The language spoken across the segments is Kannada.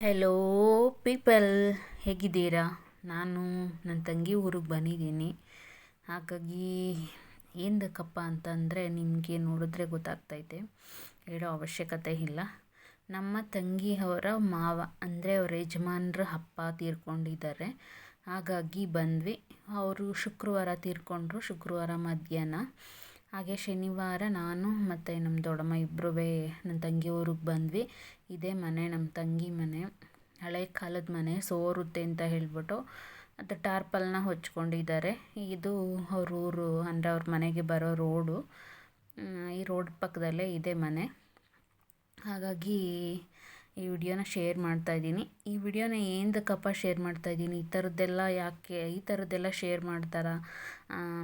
ಹೆಲೋ ಪೀಪಲ್ ಹೇಗಿದ್ದೀರಾ? ನಾನು ನನ್ನ ತಂಗಿ ಊರಿಗೆ ಬಂದಿದ್ದೀನಿ. ಹಾಗಾಗಿ ಏನಕ್ಕಪ್ಪ ಅಂತಂದರೆ ನಿಮಗೆ ನೋಡಿದ್ರೆ ಗೊತ್ತಾಗ್ತೈತೆ. ಹೇಳೋ ಅವಶ್ಯಕತೆ ಇಲ್ಲ. ನಮ್ಮ ತಂಗಿ ಅವರ ಮಾವ, ಅಂದರೆ ಅವರ ಯಜಮಾನ್ರ ಅಪ್ಪ ತೀರ್ಕೊಂಡಿದ್ದಾರೆ. ಹಾಗಾಗಿ ಬಂದ್ವಿ. ಅವರು ಶುಕ್ರವಾರ ತೀರ್ಕೊಂಡ್ರು. ಶುಕ್ರವಾರ ಮಧ್ಯಾಹ್ನ. ಹಾಗೆ ಶನಿವಾರ ನಾನು ಮತ್ತು ನಮ್ಮ ದೊಡ್ಡಮ್ಮ ಇಬ್ಬರೂ ನನ್ನ ತಂಗಿ ಊರಿಗೆ ಬಂದ್ವಿ. ಇದೇ ಮನೆ, ನಮ್ಮ ತಂಗಿ ಮನೆ. ಹಳೆ ಕಾಲದ ಮನೆ, ಸೋರುತ್ತೆ ಅಂತ ಹೇಳಿಬಿಟ್ಟು ಅದು ಟಾರ್ಪಲ್ನ ಹೊಚ್ಕೊಂಡಿದ್ದಾರೆ. ಇದು ಅವ್ರ ಊರು, ಅಂದರೆ ಅವ್ರ ಮನೆಗೆ ಬರೋ ರೋಡು. ಈ ರೋಡ್ ಪಕ್ಕದಲ್ಲೇ ಇದೆ ಮನೆ. ಹಾಗಾಗಿ ಈ ವಿಡಿಯೋನ ಶೇರ್ ಮಾಡ್ತಾ ಇದ್ದೀನಿ. ಈ ವಿಡಿಯೋನ ಏನಕ್ಕಪ್ಪ ಶೇರ್ ಮಾಡ್ತಾ ಇದ್ದೀನಿ? ಈ ಥರದ್ದೆಲ್ಲ ಯಾಕೆ, ಈ ಥರದ್ದೆಲ್ಲ ಶೇರ್ ಮಾಡ್ತಾರಾ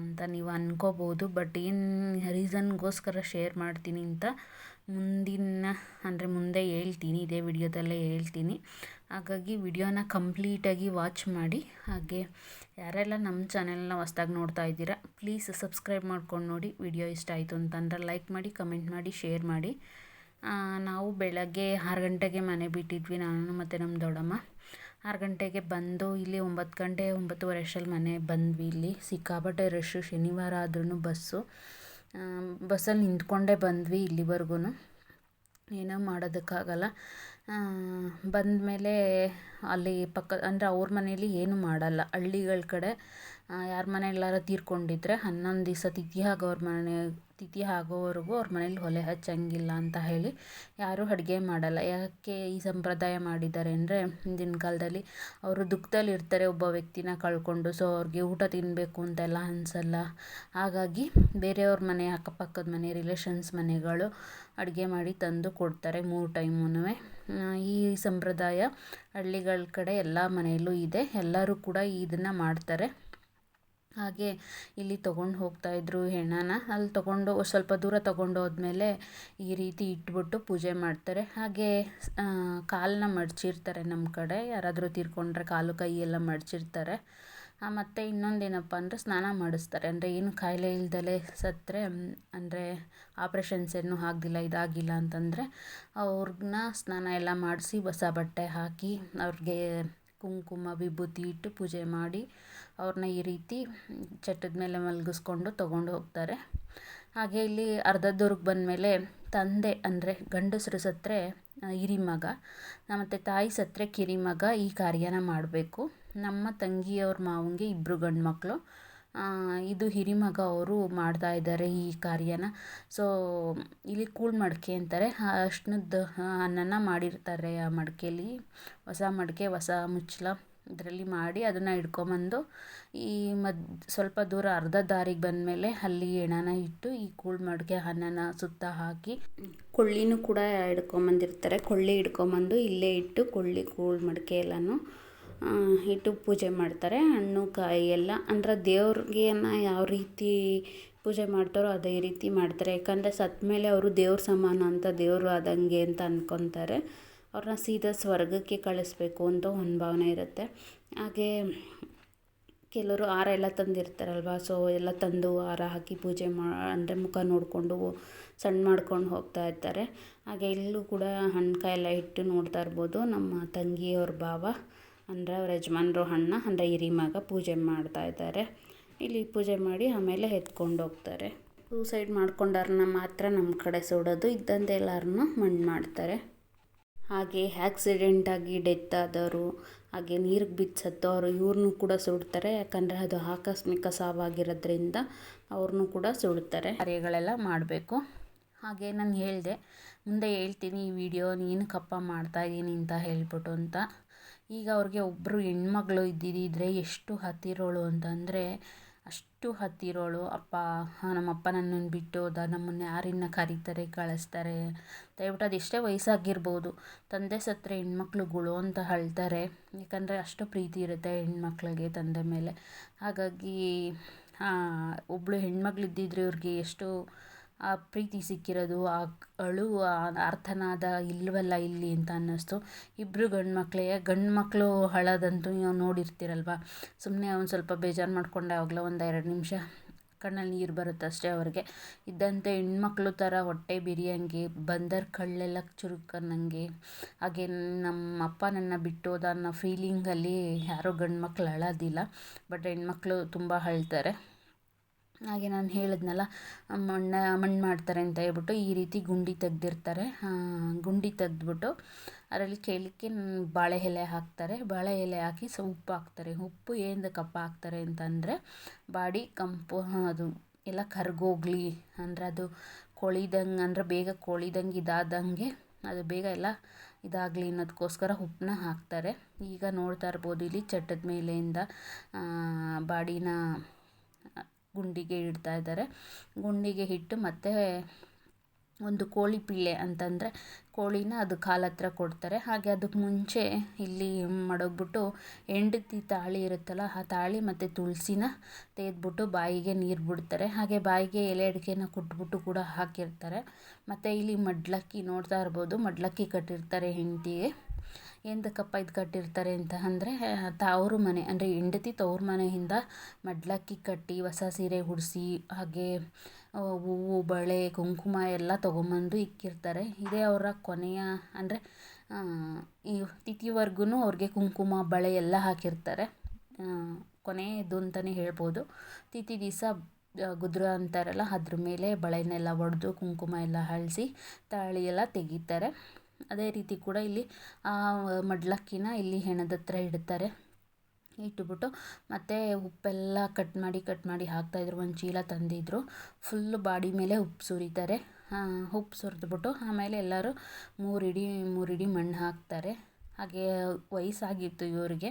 ಅಂತ ನೀವು ಅನ್ಕೋಬೋದು. ಬಟ್ ಏನು ರೀಸನ್ಗೋಸ್ಕರ ಶೇರ್ ಮಾಡ್ತೀನಿ ಅಂತ ಮುಂದಿನ, ಅಂದರೆ ಮುಂದೆ ಹೇಳ್ತೀನಿ, ಇದೇ ವಿಡಿಯೋದಲ್ಲೇ ಹೇಳ್ತೀನಿ. ಹಾಗಾಗಿ ವಿಡಿಯೋನ ಕಂಪ್ಲೀಟಾಗಿ ವಾಚ್ ಮಾಡಿ. ಹಾಗೆ ಯಾರೆಲ್ಲ ನಮ್ಮ ಚಾನೆಲ್ನ ಹೊಸ್ದಾಗಿ ನೋಡ್ತಾ ಇದ್ದೀರಾ, ಪ್ಲೀಸ್ ಸಬ್ಸ್ಕ್ರೈಬ್ ಮಾಡ್ಕೊಂಡು ನೋಡಿ. ವಿಡಿಯೋ ಇಷ್ಟ ಆಯಿತು ಅಂತಂದ್ರೆ ಲೈಕ್ ಮಾಡಿ, ಕಮೆಂಟ್ ಮಾಡಿ, ಶೇರ್ ಮಾಡಿ. ನಾವು ಬೆಳಗ್ಗೆ ಆರು ಗಂಟೆಗೆ ಮನೆ ಬಿಟ್ಟಿದ್ವಿ ನಾನು ಮತ್ತು ನಮ್ಮ ದೊಡ್ಡಮ್ಮ. ಆರು ಗಂಟೆಗೆ ಬಂದು ಇಲ್ಲಿ ಒಂಬತ್ತು ಗಂಟೆ ಒಂಬತ್ತುವರೆ ಅಷ್ಟರಲ್ಲಿ ಮನೆ ಬಂದ್ವಿ ಇಲ್ಲಿ. ಸಿಕ್ಕಾಪಟ್ಟೆ ರಶ್ಶು ಶನಿವಾರ ಆದ್ರೂ ಬಸ್ಸು. ಬಸ್ಸಲ್ಲಿ ನಿಂತ್ಕೊಂಡೇ ಬಂದ್ವಿ ಇಲ್ಲಿವರೆಗೂ ಏನೂ ಮಾಡೋದಕ್ಕಾಗಲ್ಲ. ಬಂದಮೇಲೆ ಅಲ್ಲಿ ಪಕ್ಕ, ಅಂದರೆ ಅವ್ರ ಮನೇಲಿ ಏನೂ ಮಾಡಲ್ಲ. ಹಳ್ಳಿಗಳ ಕಡೆ ಯಾರ ಮನೆಯಲ್ಲಾರ ತೀರ್ಕೊಂಡಿದ್ರೆ ಹನ್ನೊಂದು ದಿವಸ ತಿಥಿ ಆಗೋರ ಮನೆ ತಿಥಿ ಆಗೋವರೆಗೂ ಅವ್ರ ಮನೇಲಿ ಒಲೆ ಹಚ್ಚಂಗಿಲ್ಲ ಅಂತ ಹೇಳಿ ಯಾರೂ ಅಡುಗೆ ಮಾಡಲ್ಲ. ಯಾಕೆ ಈ ಸಂಪ್ರದಾಯ ಮಾಡಿದ್ದಾರೆ ಅಂದರೆ ಹಿಂದಿನ ಕಾಲದಲ್ಲಿ ಅವರು ದುಃಖದಲ್ಲಿ ಇರ್ತಾರೆ ಒಬ್ಬ ವ್ಯಕ್ತಿನ ಕಳ್ಕೊಂಡು ಸೊ ಅವ್ರಿಗೆ ಊಟ ತಿನ್ನಬೇಕು ಅಂತೆಲ್ಲ ಅನಿಸಲ್ಲ. ಹಾಗಾಗಿ ಬೇರೆಯವ್ರ ಮನೆ, ಅಕ್ಕಪಕ್ಕದ ಮನೆ ರಿಲೇಷನ್ಸ್ ಮನೆಗಳು ಅಡುಗೆ ಮಾಡಿ ತಂದು ಕೊಡ್ತಾರೆ ಮೂರು ಟೈಮುನು ಈ ಸಂಪ್ರದಾಯ ಹಳ್ಳಿಗಳ ಕಡೆ ಎಲ್ಲ ಮನೆಯಲ್ಲೂ ಇದೆ. ಎಲ್ಲರೂ ಕೂಡ ಇದನ್ನು ಮಾಡ್ತಾರೆ. ಹಾಗೆ ಇಲ್ಲಿ ತೊಗೊಂಡು ಹೋಗ್ತಾಯಿದ್ರು ಹೆಣನ. ಅಲ್ಲಿ ತೊಗೊಂಡು ಸ್ವಲ್ಪ ದೂರ ತೊಗೊಂಡು ಹೋದ್ಮೇಲೆ ಈ ರೀತಿ ಇಟ್ಬಿಟ್ಟು ಪೂಜೆ ಮಾಡ್ತಾರೆ. ಹಾಗೆ ಕಾಲನ್ನ ಮಡಚಿರ್ತಾರೆ ನಮ್ಮ ಕಡೆ. ಯಾರಾದರೂ ತೀರ್ಕೊಂಡ್ರೆ ಕಾಲು ಕೈ ಎಲ್ಲ ಮಡಚಿರ್ತಾರೆ. ಮತ್ತು ಇನ್ನೊಂದೇನಪ್ಪ ಅಂದರೆ ಸ್ನಾನ ಮಾಡಿಸ್ತಾರೆ. ಅಂದರೆ ಏನು ಕಾಯಿಲೆ ಇಲ್ದಲೇ ಸತ್ತರೆ ಅಂದರೆ ಆಪ್ರೇಷನ್ಸ್ ಏನು ಆಗದಿಲ್ಲ ಇದಾಗಿಲ್ಲ ಅಂತಂದರೆ ಅವ್ರನ್ನ ಸ್ನಾನ ಎಲ್ಲ ಮಾಡಿಸಿ ಹೊಸ ಬಟ್ಟೆ ಹಾಕಿ ಅವ್ರಿಗೆ ಕುಂಕುಮ, ವಿಭೂತಿ ಇಟ್ಟು ಪೂಜೆ ಮಾಡಿ ಅವ್ರನ್ನ ಈ ರೀತಿ ಚಟ್ಟದ ಮೇಲೆ ಮಲಗಿಸ್ಕೊಂಡು ತೊಗೊಂಡು ಹೋಗ್ತಾರೆ. ಹಾಗೆ ಇಲ್ಲಿ ಅರ್ಧ ದೂರಕ್ಕೆ ಬಂದಮೇಲೆ ತಂದೆ ಅಂದರೆ ಗಂಡಸರು ಸತ್ತರೆ ಹಿರಿಮಗ ಮತ್ತು ತಾಯಿ ಸತ್ತರೆ ಕಿರಿಮಗ ಈ ಕಾರ್ಯನ ಮಾಡಬೇಕು. ನಮ್ಮ ತಂಗಿಯವ್ರ ಮಾವನಿಗೆ ಇಬ್ಬರು ಗಂಡು ಮಕ್ಕಳು ಇದು ಹಿರಿಮಗ ಅವರು ಮಾಡ್ತಾ ಇದ್ದಾರೆ ಈ ಕಾರ್ಯನ. ಸೊ ಇಲ್ಲಿ ಕೂಳು ಮಡಿಕೆ ಅಂತಾರೆ. ಅರ್ಶಿನದ ಅನ್ನನ ಮಾಡಿರ್ತಾರೆ ಆ ಮಡಿಕೆಯಲ್ಲಿ ಹೊಸ ಮಡಿಕೆ, ಹೊಸ ಮುಚ್ಚಳ ಇದರಲ್ಲಿ ಮಾಡಿ ಅದನ್ನು ಹಿಡ್ಕೊಂಬಂದು ಈ ಮದ್, ಸ್ವಲ್ಪ ದೂರ ಅರ್ಧ ದಾರಿಗೆ ಬಂದಮೇಲೆ ಅಲ್ಲಿ ಹೆಣನ ಇಟ್ಟು ಈ ಕೂಳ್ ಮಡಿಕೆ ಅನ್ನನ ಸುತ್ತ ಹಾಕಿ ಕೊಳ್ಳಿನೂ ಕೂಡ ಹಿಡ್ಕೊಂಬಂದಿರ್ತಾರೆ. ಕೊಳ್ಳಿ ಹಿಡ್ಕೊಂಬಂದು ಇಲ್ಲೇ ಇಟ್ಟು ಕೊಳ್ಳಿ ಕೂಳು ಮಡಿಕೆ ಎಲ್ಲನೂ ಇಟ್ಟು ಪೂಜೆ ಮಾಡ್ತಾರೆ. ಹಣ್ಣು, ಕಾಯಿ ಎಲ್ಲ. ಅಂದ್ರೆ ದೇವ್ರಿಗೆ ಯಾವ ರೀತಿ ಪೂಜೆ ಮಾಡ್ತಾರೋ ಅದೇ ರೀತಿ ಮಾಡ್ತಾರೆ. ಯಾಕಂದರೆ ಸತ್ತ ಮೇಲೆ ಅವರು ದೇವ್ರ ಸಮಾನ ಅಂತ ದೇವರು ಆದಂಗೆ ಅಂತ ಅಂದ್ಕೊತಾರೆ ಅವ್ರನ್ನ ಸೀದಾ ಸ್ವರ್ಗಕ್ಕೆ ಕಳಿಸ್ಬೇಕು ಅಂತ ಒಂದು ಭಾವನೆ ಇರುತ್ತೆ. ಹಾಗೆ ಕೆಲವರು ಹಾರ ಎಲ್ಲ ತಂದಿರ್ತಾರಲ್ವ? ಸೊ ಎಲ್ಲ ತಂದು ಹಾರ ಹಾಕಿ ಪೂಜೆ ಮಾ, ಅಂದರೆ ಮುಖ ನೋಡಿಕೊಂಡು ಸಣ್ಣ ಮಾಡ್ಕೊಂಡು ಹೋಗ್ತಾ ಇರ್ತಾರೆ. ಹಾಗೆ ಇಲ್ಲೂ ಕೂಡ ಹಣ್ಣು ಕಾಯಿ ಎಲ್ಲ ಇಟ್ಟು ನೋಡ್ತಾ ಇರ್ಬೋದು ನಮ್ಮ ತಂಗಿಯವ್ರ ಭಾವ. ಅಂದರೆ ಅವ್ರ ಯಜಮಾನ್ರು ಅಣ್ಣ ಅಂದರೆ ಹಿರಿಮಗ ಪೂಜೆ ಮಾಡ್ತಾ ಇದ್ದಾರೆ. ಇಲ್ಲಿ ಪೂಜೆ ಮಾಡಿ ಆಮೇಲೆ ಎತ್ಕೊಂಡು ಹೋಗ್ತಾರೆ. ಸೂಸೈಡ್ ಮಾಡ್ಕೊಂಡವ್ರನ್ನ ಮಾತ್ರ ನಮ್ಮ ಕಡೆ ಸುಡೋದು ಇದ್ದಂತೆ ಎಲ್ಲರನ್ನೂ ಮಣ್ಣು ಮಾಡ್ತಾರೆ. ಹಾಗೆ ಆಕ್ಸಿಡೆಂಟಾಗಿ ಡೆತ್ ಆದವರು, ಹಾಗೆ ನೀರಿಗೆ ಬಿದ್ದು ಅವರು ಇವ್ರನ್ನೂ ಕೂಡ ಸುಡ್ತಾರೆ. ಯಾಕಂದರೆ ಅದು ಆಕಸ್ಮಿಕ ಸಾವಾಗಿರೋದ್ರಿಂದ ಅವ್ರನ್ನೂ ಕೂಡ ಸುಡ್ತಾರೆ. ಕಾರ್ಯಗಳೆಲ್ಲ ಮಾಡಬೇಕು. ಹಾಗೆ ನಾನು ಹೇಳಿದೆ, ಮುಂದೆ ಹೇಳ್ತೀನಿ ಈ ವಿಡಿಯೋ ಮಾಡ್ತಾ ಮಾಡ್ತಾಯಿದ್ದೀನಿ ಅಂತ ಹೇಳ್ಬಿಟ್ಟು ಅಂತ. ಈಗ ಅವ್ರಿಗೆ ಒಬ್ಬರು ಹೆಣ್ಮಗಳು ಇದ್ದಿದ್ದಿದ್ರೆ ಎಷ್ಟು ಹತ್ತಿರೋಳು ಅಂತಂದರೆ, ಅಷ್ಟು ಹತ್ತಿರೋಳು. ಅಪ್ಪ ನಮ್ಮಪ್ಪ ನನ್ನನ್ನು ಬಿಟ್ಟು ಹೋದ, ನಮ್ಮನ್ನು ಯಾರಿನ್ನ ಕರೀತಾರೆ, ಕಳಿಸ್ತಾರೆ? ದಯವಿಟ್ಟು ಅದು ಎಷ್ಟೇ ವಯಸ್ಸಾಗಿರ್ಬೋದು, ತಂದೆ ಸತ್ತರೆ ಹೆಣ್ಮಕ್ಳುಗಳು ಅಂತ ಅಳ್ತಾರೆ ಯಾಕಂದರೆ ಅಷ್ಟು ಪ್ರೀತಿ ಇರುತ್ತೆ ಹೆಣ್ಮಕ್ಳಿಗೆ ತಂದೆ ಮೇಲೆ. ಹಾಗಾಗಿ ಒಬ್ಬಳು ಹೆಣ್ಮಗ್ಳು ಇದ್ದಿದ್ರೆ ಇವ್ರಿಗೆ ಎಷ್ಟು ಆ, ಪ್ರೀತಿ ಸಿಕ್ಕಿರೋದು, ಆ ಅಳು ಅರ್ಥನಾದ ಇಲ್ಲವಲ್ಲ ಇಲ್ಲಿ ಅಂತ ಅನ್ನಿಸ್ತು. ಇಬ್ಬರು ಗಂಡು ಮಕ್ಕಳೇ ಗಂಡು ಮಕ್ಕಳು ಅಳೋದಂತೂ ನೀವು ನೋಡಿರ್ತೀರಲ್ವ? ಸುಮ್ಮನೆ ಒಂದು ಸ್ವಲ್ಪ ಬೇಜಾರು ಮಾಡಿಕೊಂಡೆ ಯಾವಾಗಲೋ ಒಂದು ಎರಡು ನಿಮಿಷ. ಕಣ್ಣಲ್ಲಿ ನೀರು ಬರುತ್ತೆ ಅಷ್ಟೇ ಅವ್ರಿಗೆ. ಇದ್ದಂತೆ ಹೆಣ್ಮಕ್ಳು ಥರ ಹೊಟ್ಟೆ ಬಿರಿಯಂಗೆ, ಬಂದರ್ ಕಳ್ಳೆಲ್ಲ ಚುರುಕನ್ನಂಗೆ ಹಾಗೆ ನಮ್ಮ ಅಪ್ಪ ನನ್ನ ಬಿಟ್ಟೋದ ಅನ್ನೋ ಫೀಲಿಂಗಲ್ಲಿ ಯಾರೂ ಗಂಡು ಮಕ್ಳು ಅಳೋದಿಲ್ಲ. ಬಟ್ ಹೆಣ್ಮಕ್ಳು ತುಂಬ ಅಳ್ತಾರೆ. ಹಾಗೆ ನಾನು ಹೇಳಿದ್ನಲ್ಲ ಮಣ್ಣು ಮಣ್ಣು ಮಾಡ್ತಾರೆ ಅಂತ ಹೇಳ್ಬಿಟ್ಟು ಈ ರೀತಿ ಗುಂಡಿ ತೆಗ್ದಿರ್ತಾರೆ. ಗುಂಡಿ ತೆಗ್ದ್ಬಿಟ್ಟು ಅದರಲ್ಲಿ ಕೇಳಲಿಕ್ಕೆ ಬಾಳೆ ಎಲೆ ಹಾಕ್ತಾರೆ. ಬಾಳೆ ಎಲೆ ಹಾಕಿ ಸ ಉಪ್ಪು ಹಾಕ್ತಾರೆ. ಉಪ್ಪು ಏನಕ್ಕಪ್ಪ ಹಾಕ್ತಾರೆ ಅಂತಂದರೆ ಬಾಡಿ ಕಂಪು ಅದು ಎಲ್ಲ ಕರ್ಗೋಗ್ಲಿ, ಅಂದರೆ ಅದು ಕೊಳಿದಂಗೆ, ಅಂದರೆ ಬೇಗ ಕೊಳಿದಂಗೆ ಇದಾದಂಗೆ ಅದು ಬೇಗ ಎಲ್ಲ ಇದಾಗಲಿ ಅನ್ನೋದಕ್ಕೋಸ್ಕರ ಉಪ್ಪನ್ನ ಹಾಕ್ತಾರೆ. ಈಗ ನೋಡ್ತಾ ಇರ್ಬೋದು ಇಲ್ಲಿ ಚಟ್ಟದ ಮೇಲೆಯಿಂದ ಬಾಡಿನ ಗುಂಡಿಗೆ ಇಡ್ತಾ ಇದ್ದಾರೆ. ಗುಂಡಿಗೆ ಇಟ್ಟು ಮತ್ತೆ ಒಂದು ಕೋಳಿ ಪಿಳ್ಳೆ ಅಂತಂದರೆ ಕೋಳಿನ ಅದು ಕಾಲು ಹತ್ರ ಕೊಡ್ತಾರೆ. ಹಾಗೆ ಅದಕ್ಕೆ ಮುಂಚೆ ಇಲ್ಲಿ ಮಡಗ್ಬಿಟ್ಟು ಹೆಂಡತಿ ತಾಳಿ ಇರುತ್ತಲ್ಲ ಆ ತಾಳಿ ಮತ್ತು ತುಳಸಿನ ತೆಗೆದ್ಬಿಟ್ಟು ಬಾಯಿಗೆ ನೀರು ಬಿಡ್ತಾರೆ. ಹಾಗೆ ಬಾಯಿಗೆ ಎಲೆ ಅಡಿಕೆನ ಕೊಟ್ಬಿಟ್ಟು ಕೂಡ ಹಾಕಿರ್ತಾರೆ. ಮತ್ತು ಇಲ್ಲಿ ಮಡ್ಲಕ್ಕಿ ನೋಡ್ತಾ ಇರ್ಬೋದು. ಮಡ್ಲಕ್ಕಿ ಕಟ್ಟಿರ್ತಾರೆ ಹೆಂಡತಿಗೆ. ಎಂತಕ್ಕಪ್ಪ ಇದು ಕಟ್ಟಿರ್ತಾರೆ ಅಂತ ಅಂದರೆ ತವರು ಮನೆ, ಅಂದರೆ ಹೆಂಡತಿ ತವ್ರ ಮನೆಯಿಂದ ಮಡ್ಲಕ್ಕಿ ಕಟ್ಟಿ, ಹೊಸ ಸೀರೆ ಉಡಿಸಿ, ಹಾಗೆ ಹೂವು, ಬಳೆ, ಕುಂಕುಮ ಎಲ್ಲ ತೊಗೊಂಬಂದು ಇಕ್ಕಿರ್ತಾರೆ. ಇದೇ ಅವರ ಕೊನೆಯ, ಅಂದರೆ ಈ ತಿಥಿವರ್ಗು ಅವ್ರಿಗೆ ಕುಂಕುಮ, ಬಳೆ ಎಲ್ಲ ಹಾಕಿರ್ತಾರೆ. ಕೊನೆಯದು ಅಂತಲೇ ಹೇಳ್ಬೋದು. ತಿಥಿ ದಿವಸ ಗುದ್ರ ಅಂತಾರಲ್ಲ, ಅದ್ರ ಮೇಲೆ ಬಳೆನೆಲ್ಲ ಒಡೆದು ಕುಂಕುಮ ಎಲ್ಲ ಅಳಿಸಿ ತಾಳಿ ಎಲ್ಲ ತೆಗಿತಾರೆ. ಅದೇ ರೀತಿ ಕೂಡ ಇಲ್ಲಿ ಮಡ್ಲಕ್ಕಿನ ಇಲ್ಲಿ ಹೆಣದ ಹತ್ರ ಇಡ್ತಾರೆ. ಇಟ್ಬಿಟ್ಟು ಮತ್ತು ಉಪ್ಪೆಲ್ಲ ಕಟ್ ಮಾಡಿ ಕಟ್ ಮಾಡಿ ಹಾಕ್ತಾಯಿದ್ರು ಒಂದು ಚೀಲ ತಂದಿದ್ದರು ಫುಲ್ಲು ಬಾಡಿ ಮೇಲೆ ಉಪ್ಪು ಸುರಿತಾರೆ. ಉಪ್ಪು ಸುರಿದ್ಬಿಟ್ಟು ಆಮೇಲೆ ಎಲ್ಲರೂ ಮೂರಿಡಿ ಮೂರಿಡಿ ಮಣ್ಣು ಹಾಕ್ತಾರೆ. ಹಾಗೆ ವಯಸ್ಸಾಗಿತ್ತು ಇವರಿಗೆ.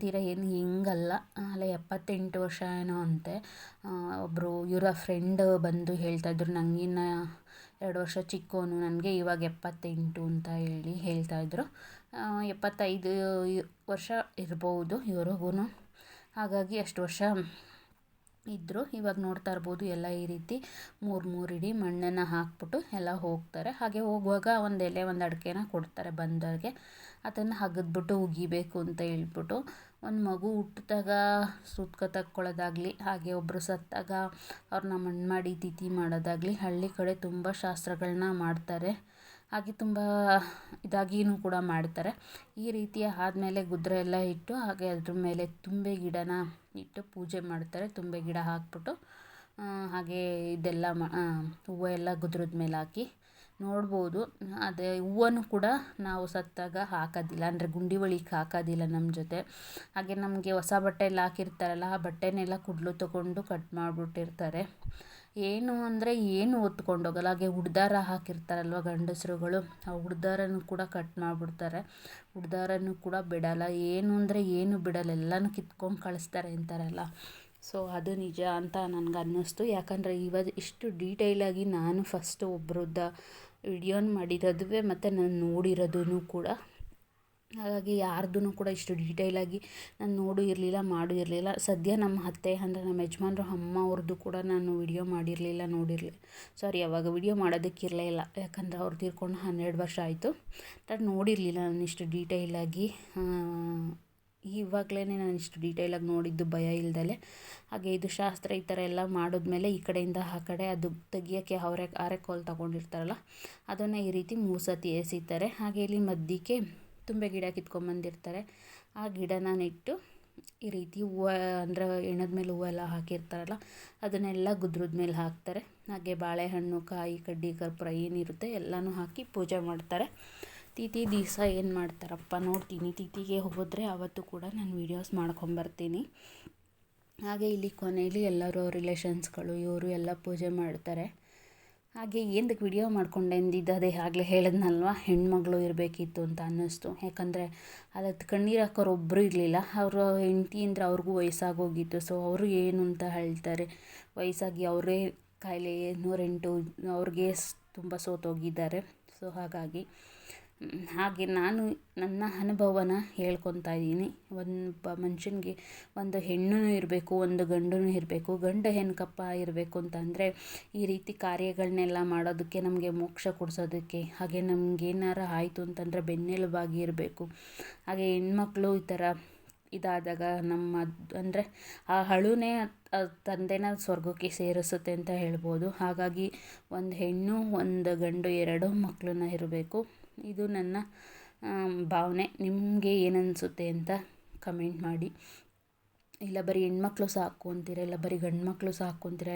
ತೀರಾ ಏನು ಹಿಂಗಲ್ಲ. ಅಲ್ಲ ಎಪ್ಪತ್ತೆಂಟು ವರ್ಷ ಏನೋ ಅಂತೆ. ಒಬ್ಬರು ಇವರ ಫ್ರೆಂಡ್ ಬಂದು ಹೇಳ್ತಾಯಿದ್ರು ನನಗಿನ್ನ ಎರಡು ವರ್ಷ ಚಿಕ್ಕವನು ನನಗೆ ಇವಾಗ ಎಪ್ಪತ್ತೆಂಟು ಅಂತ ಹೇಳಿ ಹೇಳ್ತಾಯಿದ್ರು ಎಪ್ಪತ್ತೈದು ವರ್ಷ ಇರ್ಬೋದು ಇವ್ರಿಗೂ ಹಾಗಾಗಿ ಅಷ್ಟು ವರ್ಷ ಇದ್ದರು ಇವಾಗ ನೋಡ್ತಾ ಇರ್ಬೋದು, ಎಲ್ಲ ಈ ರೀತಿ ಮೂರು ಮೂರು ಇಡೀ ಮಣ್ಣನ್ನು ಹಾಕ್ಬಿಟ್ಟು ಎಲ್ಲ ಹೋಗ್ತಾರೆ. ಹಾಗೆ ಹೋಗುವಾಗ ಒಂದು ಎಲೆ ಒಂದು ಅಡಿಕೆನ ಕೊಡ್ತಾರೆ ಬಂದವ್ರಿಗೆ. ಅದನ್ನು ಹಗದ್ಬಿಟ್ಟು ಉಗಿಬೇಕು ಅಂತ ಹೇಳ್ಬಿಟ್ಟು ಒಂದು ಮಗು ಹುಟ್ಟಿದಾಗ ಸೂತ್ಕ ತಕ್ಕೊಳ್ಳೋದಾಗಲಿ ಹಾಗೆ ಒಬ್ಬರು ಸತ್ತಾಗ ಅವ್ರನ್ನ ಮಣ್ಣು ಮಾಡಿ ತಿಥಿ ಮಾಡೋದಾಗಲಿ, ಹಳ್ಳಿ ಕಡೆ ತುಂಬ ಶಾಸ್ತ್ರಗಳನ್ನ ಮಾಡ್ತಾರೆ. ಹಾಗೆ ತುಂಬ ಇದಾಗಿಯೂ ಕೂಡ ಮಾಡ್ತಾರೆ. ಈ ರೀತಿ ಆದಮೇಲೆ ಗುದ್ರ ಎಲ್ಲ ಇಟ್ಟು, ಹಾಗೆ ಅದ್ರ ಮೇಲೆ ತುಂಬೆ ಗಿಡನ ಇಟ್ಟು ಪೂಜೆ ಮಾಡ್ತಾರೆ. ತುಂಬೆ ಗಿಡ ಹಾಕ್ಬಿಟ್ಟು ಹಾಗೆ ಇದೆಲ್ಲ ಮಾ ಹೂವು ಎಲ್ಲ ಗುದ್ರದ ಮೇಲೆ ಹಾಕಿ. ನೋಡ್ಬೋದು. ಅದೇ ಹೂವನ್ನು ಕೂಡ ನಾವು ಸತ್ತಾಗ ಹಾಕೋದಿಲ್ಲ. ಅಂದರೆ ಗುಂಡಿ ಒಳಗೆ ಹಾಕೋದಿಲ್ಲ ನಮ್ಮ ಜೊತೆ. ಹಾಗೆ ನಮಗೆ ಹೊಸ ಬಟ್ಟೆ ಎಲ್ಲ ಹಾಕಿರ್ತಾರಲ್ಲ, ಆ ಬಟ್ಟೆನೆಲ್ಲ ಕುಡ್ಲು ತೊಗೊಂಡು ಕಟ್ ಮಾಡಿಬಿಟ್ಟಿರ್ತಾರೆ. ಏನು ಅಂದರೆ ಏನು ಹೊತ್ಕೊಂಡು ಹೋಗಲ್ಲ ಹಾಗೆ ಉಡ್ದಾರ ಹಾಕಿರ್ತಾರಲ್ವ ಗಂಡಸರುಗಳು. ಆ ಉಡ್ದಾರನೂ ಕೂಡ ಕಟ್ ಮಾಡಿಬಿಡ್ತಾರೆ. ಉಡ್ದಾರನೂ ಕೂಡ ಬಿಡಲ್ಲ. ಏನು ಅಂದರೆ ಏನು ಬಿಡಲ್ಲ. ಎಲ್ಲನೂ ಕಿತ್ಕೊಂಡು ಕಳಿಸ್ತಾರೆ ಅಂತಾರಲ್ಲ. ಸೊ ಅದು ನಿಜ ಅಂತ ನನಗೆ ಅನ್ನಿಸ್ತು. ಯಾಕಂದರೆ ಇವಾಗ ಇಷ್ಟು ಡೀಟೇಲಾಗಿ ನಾನು ಫಸ್ಟು ಒಬ್ರದ್ದು ವಿಡಿಯೋನ ಮಾಡಿರೋದುವೆ ಮತ್ತು ನಾನು ನೋಡಿರೋದೂ ಕೂಡ. ಹಾಗಾಗಿ ಯಾರ್ದೂ ಕೂಡ ಇಷ್ಟು ಡೀಟೇಲಾಗಿ ನಾನು ನೋಡು ಇರಲಿಲ್ಲ, ಮಾಡು ಇರಲಿಲ್ಲ. ಸದ್ಯ ನಮ್ಮ ಅತ್ತೆ, ಅಂದರೆ ನಮ್ಮ ಯಜಮಾನ್ರು, ಅಮ್ಮ ಅವ್ರದ್ದು ಕೂಡ ನಾನು ವಿಡಿಯೋ ಮಾಡಿರಲಿಲ್ಲ ನೋಡಿರಲಿಲ್ಲ ಸಾರಿ ಅವಾಗ ವಿಡಿಯೋ ಮಾಡೋದಕ್ಕಿರಲೇ ಇಲ್ಲ. ಯಾಕಂದರೆ ಅವ್ರು ತೀರ್ಕೊಂಡು ಹನ್ನೆರಡು ವರ್ಷ ಆಯಿತು. ಬಟ್ ನೋಡಿರಲಿಲ್ಲ ನಾನು ಇಷ್ಟು ಡೀಟೈಲಾಗಿ ಇವಾಗಲೇ ನಾನು ಇಷ್ಟು ಡೀಟೇಲಾಗಿ ನೋಡಿದ್ದು ಭಯ ಇಲ್ದಲೆ. ಹಾಗೆ ಇದು ಶಾಸ್ತ್ರ ಈ ಥರ ಎಲ್ಲ ಮಾಡಿದ್ಮೇಲೆ ಈ ಕಡೆಯಿಂದ ಆ ಕಡೆ ಅದು ತೆಗಿಯೋಕ್ಕೆ ಅವರೆ ಆರೆಕೋಲು ತಗೊಂಡಿರ್ತಾರಲ್ಲ, ಅದನ್ನು ಈ ರೀತಿ ಮೂಸತಿ ಎಸಿತಾರೆ. ಹಾಗೆ ಇಲ್ಲಿ ಮಧ್ಯಕ್ಕೆ ತುಂಬೆ ಗಿಡ ಕಿತ್ಕೊಂಬಂದಿರ್ತಾರೆ. ಆ ಗಿಡನ ನೆಟ್ಟು ಈ ರೀತಿ ಹೂವು ಅಂದ್ರೆ ಹೆಣದ ಮೇಲೆ ಹೂವೆಲ್ಲ ಹಾಕಿರ್ತಾರಲ್ಲ, ಅದನ್ನೆಲ್ಲ ಗುದ್ರದ ಮೇಲೆ ಹಾಕ್ತಾರೆ. ಹಾಗೆ ಬಾಳೆಹಣ್ಣು, ಕಾಯಿ, ಕಡ್ಡಿ, ಕರ್ಪೂರ ಏನಿರುತ್ತೆ ಎಲ್ಲನೂ ಹಾಕಿ ಪೂಜೆ ಮಾಡ್ತಾರೆ. ತಿಥಿ ದಿವಸ ಏನು ಮಾಡ್ತಾರಪ್ಪ? ನೋಡ್ತೀನಿ. ತಿಥಿಗೆ ಹೋದರೆ ಅವತ್ತು ಕೂಡ ನಾನು ವೀಡಿಯೋಸ್ ಮಾಡ್ಕೊಂಬರ್ತೀನಿ. ಹಾಗೆ ಇಲ್ಲಿ ಕೊನೆಯಲ್ಲಿ ಎಲ್ಲರೂ ರಿಲೇಷನ್ಸ್ಗಳು ಇವರು ಎಲ್ಲ ಪೂಜೆ ಮಾಡ್ತಾರೆ. ಹಾಗೆ ಏನಕ್ಕೆ ವಿಡಿಯೋ ಮಾಡ್ಕೊಂಡೆ ಅದೇ ಆಗಲೇ ಹೇಳಿದ್ನಲ್ವ? ಹೆಣ್ಮಗಳು ಇರಬೇಕಿತ್ತು ಅಂತ ಅನ್ನಿಸ್ತು. ಯಾಕಂದರೆ ಅದಕ್ಕೆ ಕಣ್ಣೀರು ಹಾಕೋರು ಒಬ್ಬರು ಇರಲಿಲ್ಲ. ಅವರು ಹೆಂಡತಿ ಅಂದರೆ ಅವ್ರಿಗೂ ವಯಸ್ಸಾಗೋಗಿತ್ತು. ಸೊ ಅವರು ಏನು ಅಂತ ಹೇಳ್ತಾರೆ? ವಯಸ್ಸಾಗಿ ಅವರೇ ಕಾಯಿಲೆ ನೂರೆಂಟು, ಅವ್ರಿಗೆ ತುಂಬ ಸೋತೋಗಿದ್ದಾರೆ. ಸೊ ಹಾಗಾಗಿ ಹಾಗೆ ನಾನು ನನ್ನ ಅನುಭವನ ಹೇಳ್ಕೊತಾ ಇದ್ದೀನಿ. ಒಬ್ಬ ಮನುಷ್ಯನಿಗೆ ಒಂದು ಹೆಣ್ಣು ಇರಬೇಕು, ಒಂದು ಗಂಡು ಇರಬೇಕು. ಗಂಡು ಹೆಣ್ಕಪ್ಪ ಇರಬೇಕು ಅಂತಂದರೆ ಈ ರೀತಿ ಕಾರ್ಯಗಳನ್ನೆಲ್ಲ ಮಾಡೋದಕ್ಕೆ ನಮಗೆ ಮೋಕ್ಷ ಕೊಡಿಸೋದಕ್ಕೆ, ಹಾಗೆ ನಮ್ಗೆ ಏನಾರು ಆಯಿತು ಅಂತಂದರೆ ಬೆನ್ನೆಲುಬಾಗಿ ಇರಬೇಕು. ಹಾಗೆ ಹೆಣ್ಮಕ್ಳು ಈ ಥರ ಇದಾದಾಗ ನಮ್ಮ ಅಂದರೆ ಆ ಅಳುನೇ ತಂದೆನ ಸ್ವರ್ಗಕ್ಕೆ ಸೇರಿಸುತ್ತೆ ಅಂತ ಹೇಳ್ಬೋದು. ಹಾಗಾಗಿ ಒಂದು ಹೆಣ್ಣು, ಒಂದು ಗಂಡು ಎರಡು ಮಕ್ಕಳನ್ನ ಇರಬೇಕು. ಇದು ನನ್ನ ಭಾವನೆ. ನಿಮಗೆ ಏನನ್ನಿಸುತ್ತೆ ಅಂತ ಕಮೆಂಟ್ ಮಾಡಿ. ಇಲ್ಲ, ಬರೀ ಹೆಣ್ಮಕ್ಳು ಸಾಕು ಅಂತೀರ? ಇಲ್ಲ, ಬರೀ ಗಂಡು ಮಕ್ಕಳು ಸಾಕು ಅಂತೀರ?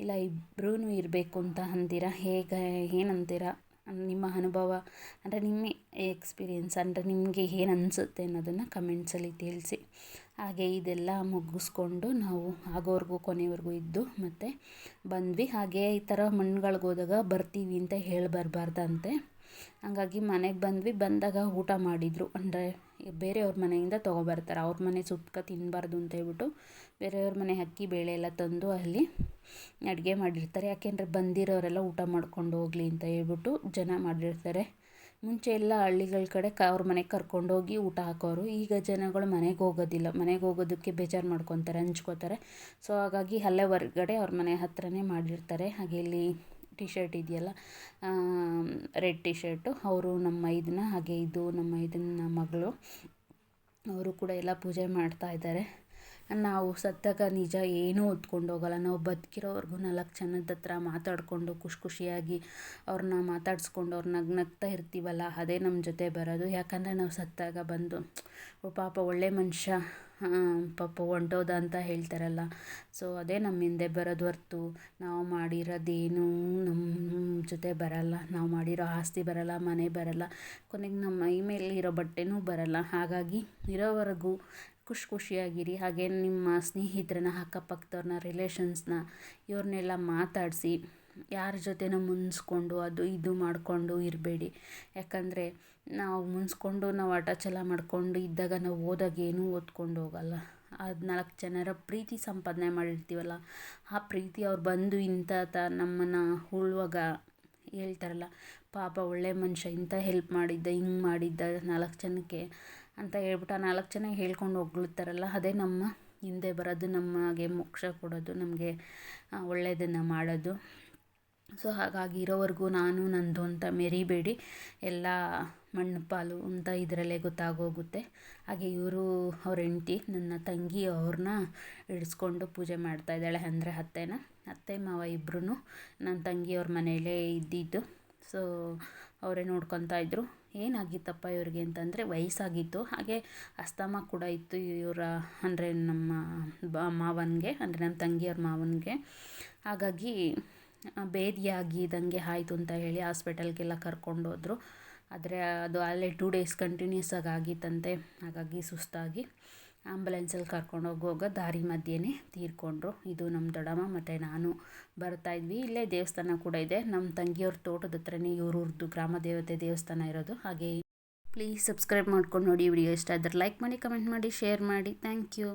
ಇಲ್ಲ ಇಬ್ಬರೂ ಇರಬೇಕು ಅಂತ ಅಂತೀರ? ಹೇಗೆ, ಏನಂತೀರ? ನಿಮ್ಮ ಅನುಭವ, ಅಂದರೆ ನಿಮ್ಮ ಎಕ್ಸ್ಪೀರಿಯೆನ್ಸ್ ಅಂದರೆ ನಿಮಗೆ ಏನು ಅನಿಸುತ್ತೆ ಅನ್ನೋದನ್ನು ಕಮೆಂಟ್ಸಲ್ಲಿ ತಿಳಿಸಿ. ಹಾಗೆ ಇದೆಲ್ಲ ಮುಗಿಸ್ಕೊಂಡು ನಾವು ಆಗೋವರೆಗೂ, ಕೊನೆವರೆಗೂ ಇದ್ದು ಮತ್ತು ಬಂದ್ವಿ. ಹಾಗೆ ಈ ಥರ ಮಣ್ಣುಗಳಿಗೆ ಹೋದಾಗ ಬರ್ತೀವಿ ಅಂತ ಹೇಳಿ ಬರಬಾರ್ದಂತೆ ಹಂಗಾಗಿ ಮನೆಗೆ ಬಂದ್ವಿ. ಬಂದಾಗ ಊಟ ಮಾಡಿದರು. ಅಂದರೆ ಬೇರೆಯವ್ರ ಮನೆಯಿಂದ ತೊಗೊಬರ್ತಾರೆ. ಅವ್ರ ಮನೆ ಸುತ್ಕ ತಿನ್ನಬಾರ್ದು ಅಂತ ಹೇಳ್ಬಿಟ್ಟು ಬೇರೆಯವ್ರ ಮನೆ ಅಕ್ಕಿ, ಬೇಳೆ ಎಲ್ಲ ತಂದು ಅಲ್ಲಿ ಅಡುಗೆ ಮಾಡಿರ್ತಾರೆ. ಯಾಕೆಂದರೆ ಬಂದಿರೋರೆಲ್ಲ ಊಟ ಮಾಡ್ಕೊಂಡು ಹೋಗಲಿ ಅಂತ ಹೇಳ್ಬಿಟ್ಟು ಜನ ಮಾಡಿರ್ತಾರೆ. ಮುಂಚೆ ಎಲ್ಲ ಹಳ್ಳಿಗಳ ಕಡೆ ಕ ಅವ್ರ ಮನೆಗೆ ಕರ್ಕೊಂಡೋಗಿ ಊಟ ಹಾಕೋರು. ಈಗ ಜನಗಳು ಮನೆಗೆ ಹೋಗೋದಿಲ್ಲ. ಮನೆಗೆ ಹೋಗೋದಕ್ಕೆ ಬೇಜಾರು ಮಾಡ್ಕೊತಾರೆ ಹಂಚ್ಕೋತಾರೆ ಸೊ ಹಾಗಾಗಿ ಅಲ್ಲೇ ಹೊರ್ಗಡೆ ಅವ್ರ ಮನೆ ಹತ್ರನೇ ಮಾಡಿರ್ತಾರೆ. ಹಾಗೆ ಇಲ್ಲಿ ಟಿ ಶರ್ಟ್ ಇದೆಯಲ್ಲ ರೆಡ್ ಟಿ ಶರ್ಟು ಅವರು ನಮ್ಮ ಇದನ್ನ ಹಾಗೆ ಇದು ನಮ್ಮ ಇದನ್ನ ಮಗಳು. ಅವರು ಕೂಡ ಎಲ್ಲ ಪೂಜೆ ಮಾಡ್ತಾ ಇದ್ದಾರೆ. ನಾವು ಸತ್ತಾಗ ನಿಜ ಏನೂ ಹೊತ್ಕೊಂಡು ಹೋಗಲ್ಲ. ನಾವು ಬದುಕಿರೋವರೆಗೂ ನಾಲ್ಕು ಜನದ ಹತ್ರ ಮಾತಾಡಿಕೊಂಡು ಖುಷಿ ಖುಷಿಯಾಗಿ ಅವ್ರನ್ನ ಮಾತಾಡಿಸ್ಕೊಂಡು ಅವ್ರನ್ನ ನಗು ನಗ್ತಾ ಇರ್ತೀವಲ್ಲ, ಅದೇ ನಮ್ಮ ಜೊತೆ ಬರೋದು. ಯಾಕಂದರೆ ನಾವು ಸತ್ತಾಗ ಬಂದು ಪಾಪ ಒಳ್ಳೆ ಮನುಷ್ಯ. ಪಾಪ ಹೊಂಟೋದ ಅಂತ ಹೇಳ್ತಾರಲ್ಲ. ಸೊ ಅದೇ ನಮ್ಮ ಹಿಂದೆ ಬರೋದು ಹೊರ್ತು ನಾವು ಮಾಡಿರೋದೇನೂ ನಮ್ಮ ಜೊತೆ ಬರಲ್ಲ. ನಾವು ಮಾಡಿರೋ ಆಸ್ತಿ ಬರಲ್ಲ, ಮನೆ ಬರಲ್ಲ. ಕೊನೆಗೆ ನಮ್ಮ ಮೈ ಮೇಲೆ ಇರೋ ಬಟ್ಟೆನೂ ಬರಲ್ಲ. ಹಾಗಾಗಿ ಇರೋವರೆಗೂ ಖುಷಿ ಖುಷಿಯಾಗಿರಿ. ಹಾಗೆ ನಿಮ್ಮ ಸ್ನೇಹಿತರನ್ನ, ಅಕ್ಕಪಕ್ಕದವ್ರನ್ನ ರಿಲೇಷನ್ಸ್ನ ಇವ್ರನ್ನೆಲ್ಲ ಮಾತಾಡಿಸಿ, ಯಾರ ಜೊತೆನೂ ಮುನ್ಸ್ಕೊಂಡು ಅದು ಇದು ಮಾಡಿಕೊಂಡು ಇರಬೇಡಿ. ಯಾಕಂದರೆ ನಾವು ಮುನ್ಸ್ಕೊಂಡು ನಾವು ಆಟ ಛಲ ಮಾಡಿಕೊಂಡು ಇದ್ದಾಗ ನಾವು ಓದಾಗ ಏನೂ ಓದ್ಕೊಂಡು ಹೋಗಲ್ಲ. ಅದು ನಾಲ್ಕು ಜನರ ಪ್ರೀತಿ ಸಂಪಾದನೆ ಮಾಡಿರ್ತೀವಲ್ಲ, ಆ ಪ್ರೀತಿ ಅವ್ರು ಬಂದು ಇಂಥ ತ ನಮ್ಮನ್ನು ಉಳುವಾಗ ಹೇಳ್ತಾರಲ್ಲ, ಪಾಪ ಒಳ್ಳೆ ಮನುಷ್ಯ ಇಂಥ ಹೆಲ್ಪ್ ಮಾಡಿದ್ದ, ಹಿಂಗೆ ಮಾಡಿದ್ದ ನಾಲ್ಕು ಜನಕ್ಕೆ ಅಂತ ಹೇಳ್ಬಿಟ್ಟು ಆ ನಾಲ್ಕು ಜನ ಹೇಳ್ಕೊಂಡು ಹೊಗಳ್ತಾರಲ್ಲ ಅದೇ ನಮ್ಮ ಹಿಂದೆ ಬರೋದು, ನಮಗೆ ಮೋಕ್ಷ ಕೊಡೋದು, ನಮಗೆ ಒಳ್ಳೆಯದನ್ನು ಮಾಡೋದು. ಸೊ ಹಾಗಾಗಿ ಇರೋವರೆಗೂ ನಾನು ನನ್ನದು ಅಂತ ಮೆರಿಬೇಡಿ. ಎಲ್ಲ ಮಣ್ಣು ಪಾಲು ಅಂತ ಇದರಲ್ಲೇ ಗೊತ್ತಾಗೋಗುತ್ತೆ. ಹಾಗೆ ಇವರು ಅವ್ರ ಹೆಂಡ್ತಿ, ನನ್ನ ತಂಗಿ ಅವ್ರನ್ನ ಇಡಿಸ್ಕೊಂಡು ಪೂಜೆ ಮಾಡ್ತಾ ಇದ್ದಾಳೆ ಅಂದರೆ ಅತ್ತೆನ. ಅತ್ತೆ, ಮಾವ ಇಬ್ಬರೂ ನನ್ನ ತಂಗಿಯವ್ರ ಮನೆಯಲ್ಲೇ ಇದ್ದಿದ್ದು. ಸೊ ಅವರೇ ನೋಡ್ಕೊತಾ ಇದ್ದರು ಏನಾಗಿತ್ತಪ್ಪ ಇವ್ರಿಗೆ ಅಂತಂದರೆ ವಯಸ್ಸಾಗಿತ್ತು. ಹಾಗೆ ಅಸ್ತಮ ಕೂಡ ಇತ್ತು ಇವರ, ಅಂದರೆ ನಮ್ಮ ಬ, ಮಾವನಿಗೆ, ಅಂದರೆ ನಮ್ಮ ತಂಗಿಯವ್ರ ಮಾವನಿಗೆ. ಹಾಗಾಗಿ ಭೇದಿಯಾಗಿದ್ದಂಗೆ ಆಯಿತು ಅಂತ ಹೇಳಿ ಹಾಸ್ಪಿಟಲ್ಗೆಲ್ಲ ಕರ್ಕೊಂಡೋದ್ರು. ಆದರೆ ಅದು ಅಲ್ಲೇ ಟೂ ಡೇಸ್ ಕಂಟಿನ್ಯೂಸ್ ಆಗಿ ಆಗಿತ್ತಂತೆ. ಹಾಗಾಗಿ ಸುಸ್ತಾಗಿ ಆ್ಯಂಬುಲೆನ್ಸಲ್ಲಿ ಕರ್ಕೊಂಡು ಹೋಗುವಾಗ ದಾರಿ ಮಧ್ಯೆನೇ ತೀರ್ಕೊಂಡ್ರು. ಇದು ನಮ್ಮ ದೊಡ್ಡಮ್ಮ ಮತ್ತು ನಾನು ಬರ್ತಾ ಇದ್ವಿ. ಇಲ್ಲೇ ದೇವಸ್ಥಾನ ಕೂಡ ಇದೆ. ನಮ್ಮ ತಂಗಿಯವ್ರ ತೋಟದ ಹತ್ರನೇ ಇವ್ರದ್ದು ಗ್ರಾಮ ದೇವತೆ ದೇವಸ್ಥಾನ ಇರೋದು. ಹಾಗೆ ಪ್ಲೀಸ್ ಸಬ್ಸ್ಕ್ರೈಬ್ ಮಾಡ್ಕೊಂಡು ನೋಡಿ. ವಿಡಿಯೋ ಇಷ್ಟ ಆದರೆ ಲೈಕ್ ಮಾಡಿ ಕಮೆಂಟ್ ಮಾಡಿ ಶೇರ್ ಮಾಡಿ. Thank you